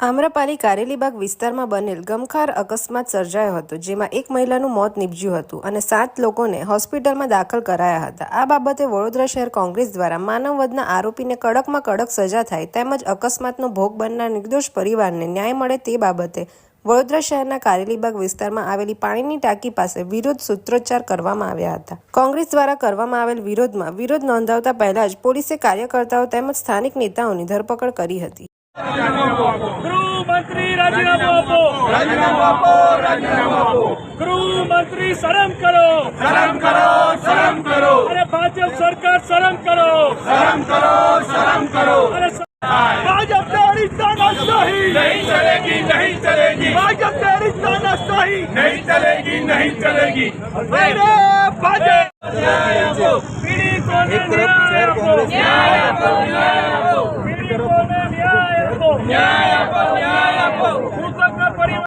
આમ્રપાલી કારેલીબાગ વિસ્તારમાં બનેલ ગમખાર અકસ્માત સર્જાયો હતો, જેમાં એક મહિલાનું મોત નીપજ્યું હતું અને સાત લોકોને હોસ્પિટલમાં દાખલ કરાયા હતા. આ બાબતે વડોદરા શહેર કોંગ્રેસ દ્વારા માનવવધના આરોપીને કડકમાં કડક સજા થાય તેમજ અકસ્માતનો ભોગ બનનાર નિર્દોષ પરિવારને ન્યાય મળે તે બાબતે વડોદરા શહેરના કારેલીબાગ વિસ્તારમાં આવેલી પાણીની ટાંકી પાસે વિરોધ સૂત્રોચ્ચાર કરવામાં આવ્યા હતા. કોંગ્રેસ દ્વારા કરવામાં આવેલ વિરોધમાં વિરોધ નોંધાવતા પહેલા જ પોલીસે કાર્યકર્તાઓ તેમજ સ્થાનિક નેતાઓની ધરપકડ કરી હતી. ગૃહમંત્રી રાજીનામું આપો. રાજીનામું આપો રાજીનામું આપો. ગૃહમંત્રી શરમ કરો. શરમ કરો શરમ કરો. અરે ભાજપ સરકાર શરમ કરો. શરમ કરો શરમ કરો. અરે ભાજપ તેરી તાનાશાહી નહીં ચલેગી નહીં ચલેગી. ભાજપ તેરી તાનાશાહી નહીં ચલેગી નહીં ચલેગી. અરે ભાજપ. ન્યાય આપો. પીડિતોને ન્યાય આપો. ન્યાય આપો ન્યાય આપો ન્યાય આપો. મૃતકના પરિવાર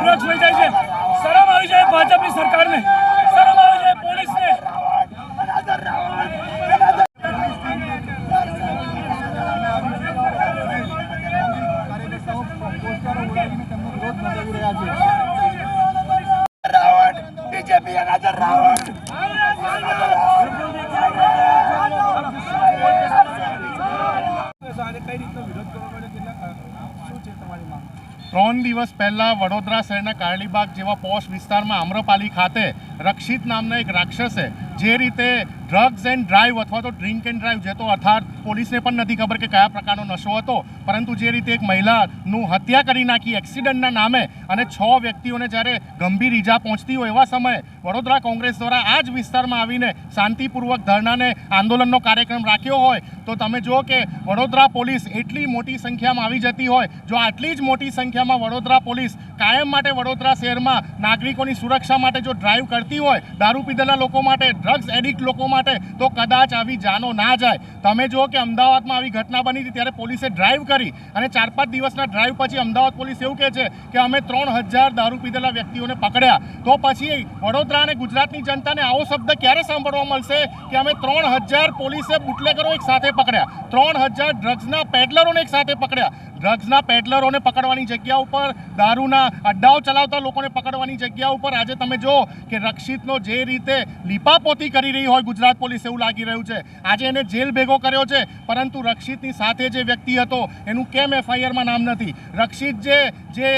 ડ્રગ્સ વેચાય છે શરમ આવી જાય ભાજપની સરકારને શરમ જાય પોલીસને રાવણ ત્રણ દિવસ પહેલાં વડોદરા શહેરના કારલીબાગ જેવા પોશ વિસ્તારમાં આમ્રપાલી ખાતે રક્ષિત નામના એક રાક્ષસે જે રીતે ડ્રગ્સ એન્ડ ડ્રાઈવ અથવા તો ડ્રિંક એન્ડ ડ્રાઈવ જે તો અર્થાત પોલીસને પણ નથી ખબર કે કયા પ્રકારનો નશો હતો. પરંતુ જે રીતે એક મહિલાનું હત્યા કરી નાખી એક્સિડન્ટના નામે અને છ વ્યક્તિઓને જ્યારે ગંભીર ઈજા પહોંચતી હોય એવા સમયે વડોદરા કોંગ્રેસ દ્વારા આ જ વિસ્તારમાં આવીને શાંતિપૂર્વક ધરણાને આંદોલનનો કાર્યક્રમ રાખ્યો હોય, તો તમે જુઓ કે વડોદરા પોલીસ એટલી મોટી સંખ્યામાં આવી જતી હોય, જો આટલી જ મોટી સંખ્યામાં વડોદરા પોલીસ કાયમ માટે વડોદરા શહેરમાં નાગરિકોની સુરક્ષા માટે જો ડ્રાઈવ કરતી હોય, દારૂ પીધેલા લોકો માટે ડ્રગ્સ એડિક્ટ લોકો માટે તો કદાચ આવી જાનો ના જાય. તમે જુઓ કે અમદાવાદમાં આવી ઘટના બની હતી, ત્યારે પોલીસે ડ્રાઈવ કરી અને ચાર પાંચ દિવસના ડ્રાઈવ પછી અમદાવાદ પોલીસ એવું કહે છે કે અમે ત્રણ હજાર દારૂ પીધેલા વ્યક્તિઓને પકડ્યા. તો પછી વડોદરા અને ગુજરાતની જનતાને આવો શબ્દ ક્યારે સાંભળવા મળશે કે અમે ત્રણ હજાર પોલીસે બુટલેગરો એક સાથે પકડ્યા? ત્રણ હજાર ડ્રગ્સના પેડલરોને એક સાથે પકડ્યા. ડ્રગ્સના પેડલરોને પકડવાની જગ્યા ઉપર, દારૂના અડ્ડાઓ ચલાવતા લોકોને પકડવાની જગ્યા ઉપર. આજે તમે જો કે રક્ષિતનો જે રીતે લીપાપોતી કરી રહી હોય ગુજરાત પોલીસ, એવું લાગી રહ્યું છે. આજે એને જેલ ભેગો કર્યો છે, પરંતુ રક્ષિતની સાથે જે વ્યક્તિ હતો, એનું કેમ એફઆઈઆરમાં નામ નથી? રક્ષિત જે જે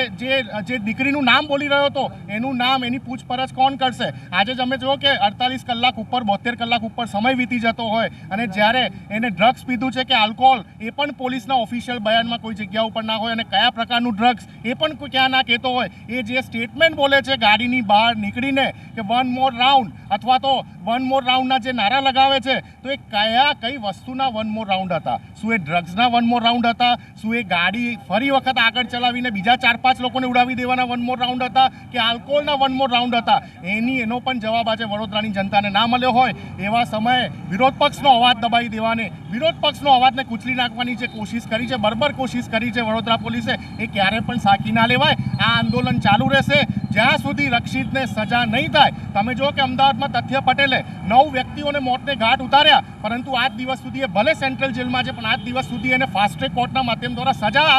જે દીકરીનું નામ બોલી રહ્યો હતો, એનું નામ, એની પૂછપરછ કોણ કરશે? આજે તમે જુઓ કે અડતાલીસ કલાક ઉપર, બોતેર કલાક ઉપર સમય વીતી જતો હોય, અને જ્યારે એને ડ્રગ્સ પીધું છે કે આલ્કોહોલ, એ પણ પોલીસના ઓફિશિયલ બયાનમાં કોઈ જગ્યા ઉપર ના હોય અને કયા પ્રકારનું ડ્રગ્સ એ પણ ક્યાં ના કહેતો હોય. એ જે સ્ટેટમેન્ટ બોલે છે ગાડીની બહાર નીકળીને કે વન મોર રાઉન્ડ અથવા તો વન મોર રાઉન્ડના જે નારા લગાવે છે, તો એ કયા, કઈ વસ્તુના વન મોર રાઉન્ડ હતા? શું એ ડ્રગ્સના વન મોર રાઉન્ડ હતા? શું એ ગાડી ફરી વખત આગળ ચલાવીને બીજા ચાર, પાંચ લોકોને ઉડાવી દેવાના વન મોર રાઉન્ડ હતા કે આલ્કોહોલના વન મોર રાઉન્ડ હતા? એની, એનો પણ જવાબ આજે વડોદરાની જનતાને ના મળ્યો હોય. એવા સમયે વિરોધ પક્ષનો અવાજ દબાઈ દેવાને, વિરોધ પક્ષનો અવાજને કૂચલી નાખવાની જે કોશિશ કરી છે, બરબર કોશિશ કરી છે વડોદરા પોલીસે, એ ક્યારે પણ સાકી ના લેવાય. આ આંદોલન ચાલુ રહેશે. જ્યાં સુધી રક્ષિતને સજા નહીં થાય, તમે જો કે અમદાવાદમાં તથ્ય પટેલે નવ વ્યક્તિઓને મોતને ઘાટ ઉતાર્યા, પરંતુ આજ દિવસ સુધી એ ભલે સેન્ટ્રલ જેલમાં છે, પણ આજ દિવસ સુધી એને ફાસ્ટ ટ્રેક કોર્ટના માધ્યમ દ્વારા સજા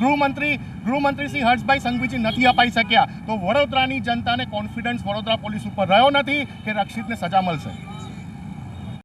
ગૃહમંત્રી ગૃહમંત્રી શ્રી હર્ષભાઈ સંઘવીજી નથી અપાઈ શક્યા. તો વડોદરાની જનતાને કોન્ફિડન્સ વડોદરા પોલીસ ઉપર રહ્યો નથી કે રક્ષિતને સજા મળશે.